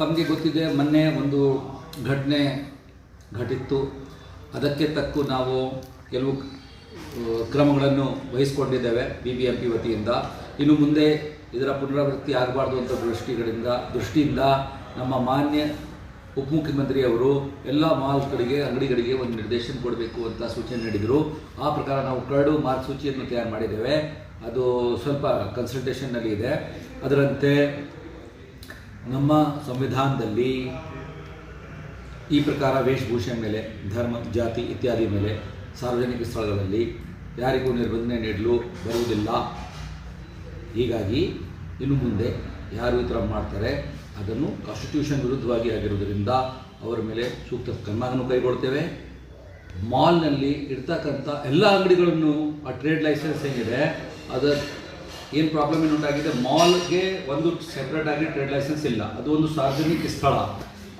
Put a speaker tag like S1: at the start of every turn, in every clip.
S1: ತಮಗೆ ಗೊತ್ತಿದೆ ಮೊನ್ನೆ ಒಂದು ಘಟನೆ ಘಟಿತ್ತು. ಅದಕ್ಕೆ ತಕ್ಕು ನಾವು ಕೆಲವು ಕ್ರಮಗಳನ್ನು ವಹಿಸಿಕೊಂಡಿದ್ದೇವೆ ಬಿ ಬಿ ಎಂ ಪಿ ವತಿಯಿಂದ. ಇನ್ನು ಮುಂದೆ ಇದರ ಪುನರಾವೃತ್ತಿ ಆಗಬಾರ್ದು ಅಂತ ದೃಷ್ಟಿಗಳಿಂದ, ದೃಷ್ಟಿಯಿಂದ ನಮ್ಮ ಮಾನ್ಯ ಉಪಮುಖ್ಯಮಂತ್ರಿಯವರು ಎಲ್ಲ ಮಾಲ್ಗಳಿಗೆ, ಅಂಗಡಿಗಳಿಗೆ ಒಂದು ನಿರ್ದೇಶನ ಕೊಡಬೇಕು ಅಂತ ಸೂಚನೆ ನೀಡಿದರು. ಆ ಪ್ರಕಾರ ನಾವು ಕರಡು ಮಾರ್ಗಸೂಚಿಯನ್ನು ತಯಾರು ಮಾಡಿದ್ದೇವೆ. ಅದು ಸ್ವಲ್ಪ ಕನ್ಸಲ್ಟೇಷನ್ನಲ್ಲಿ ಇದೆ. ಅದರಂತೆ ನಮ್ಮ ಸಂವಿಧಾನದಲ್ಲಿ ಈ ಪ್ರಕಾರ ವೇಷಭೂಷೆ ಮೇಲೆ, ಧರ್ಮ, ಜಾತಿ ಇತ್ಯಾದಿ ಮೇಲೆ ಸಾರ್ವಜನಿಕ ಸ್ಥಳಗಳಲ್ಲಿ ಯಾರಿಗೂ ನಿರ್ಬಂಧನೆ ನೀಡಲು ಬರುವುದಿಲ್ಲ. ಹೀಗಾಗಿ ಇನ್ನು ಮುಂದೆ ಯಾರು ಈ ಥರ ಮಾಡ್ತಾರೆ, ಅದನ್ನು ಕಾನ್ಸ್ಟಿಟ್ಯೂಷನ್ ವಿರುದ್ಧವಾಗಿ ಆಗಿರುವುದರಿಂದ ಅವರ ಮೇಲೆ ಸೂಕ್ತ ಕ್ರಮವನ್ನು ಕೈಗೊಳ್ತೇವೆ. ಮಾಲ್ನಲ್ಲಿ ಇರ್ತಕ್ಕಂಥ ಎಲ್ಲ ಅಂಗಡಿಗಳನ್ನು, ಆ ಟ್ರೇಡ್ ಲೈಸೆನ್ಸ್ ಏನಿದೆ ಅದರ ಏನು ಪ್ರಾಬ್ಲಮ್ ಏನು ಉಂಟಾಗಿದೆ? ಮಾಲ್ಗೆ ಒಂದು ಸೆಪ್ರೇಟ್ ಆಗಿ ಟ್ರೇಡ್ ಲೈಸೆನ್ಸ್ ಇಲ್ಲ. ಅದು ಒಂದು ಸಾರ್ವಜನಿಕ ಸ್ಥಳ.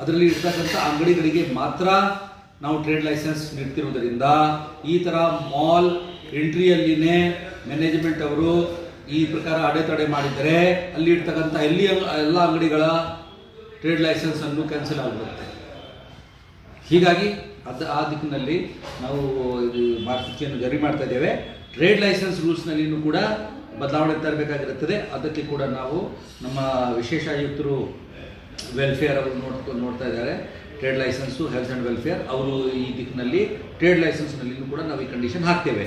S1: ಅದರಲ್ಲಿ ಇರ್ತಕ್ಕಂಥ ಅಂಗಡಿಗಳಿಗೆ ಮಾತ್ರ ನಾವು ಟ್ರೇಡ್ ಲೈಸೆನ್ಸ್ ನೀಡ್ತಿರುವುದರಿಂದ ಈ ಥರ ಮಾಲ್ ಎಂಟ್ರಿಯಲ್ಲಿನೇ ಮ್ಯಾನೇಜ್ಮೆಂಟ್ ಅವರು ಈ ಪ್ರಕಾರ ಅಡೆತಡೆ ಮಾಡಿದರೆ ಅಲ್ಲಿ ಇರ್ತಕ್ಕಂಥ ಎಲ್ಲಿ ಎಲ್ಲ ಅಂಗಡಿಗಳ ಟ್ರೇಡ್ ಲೈಸೆನ್ಸ್ ಅನ್ನು ಕ್ಯಾನ್ಸಲ್ ಆಗಿಬಿಡುತ್ತೆ. ಹೀಗಾಗಿ ಅದು ಆ ದಿಕ್ಕಿನಲ್ಲಿ ನಾವು ಇದು ಮಾರ್ಗಸೂಚಿಯನ್ನು ಜಾರಿ ಮಾಡ್ತಾ ಇದ್ದೇವೆ. ಟ್ರೇಡ್ ಲೈಸೆನ್ಸ್ ರೂಲ್ಸ್ನಲ್ಲಿಯೂ ಕೂಡ ಬದಲಾವಣೆ ತರಬೇಕಾಗಿರುತ್ತದೆ. ಅದಕ್ಕೆ ಕೂಡ ನಾವು ನಮ್ಮ ವಿಶೇಷ ಆಯುಕ್ತರು ವೆಲ್ಫೇರ್ ಅವರು ನೋಡ್ಕೊಂಡು ನೋಡ್ತಾ ಇದ್ದಾರೆ. Trade license health and welfare ಅವರು ಈ ದಿಕ್ಕಿನಲ್ಲಿ ಟ್ರೇಡ್ ಲೈಸೆನ್ಸ್ನಲ್ಲಿಯೂ ಕೂಡ ನಾವು ಈ ಕಂಡೀಷನ್ ಹಾಕ್ತೇವೆ.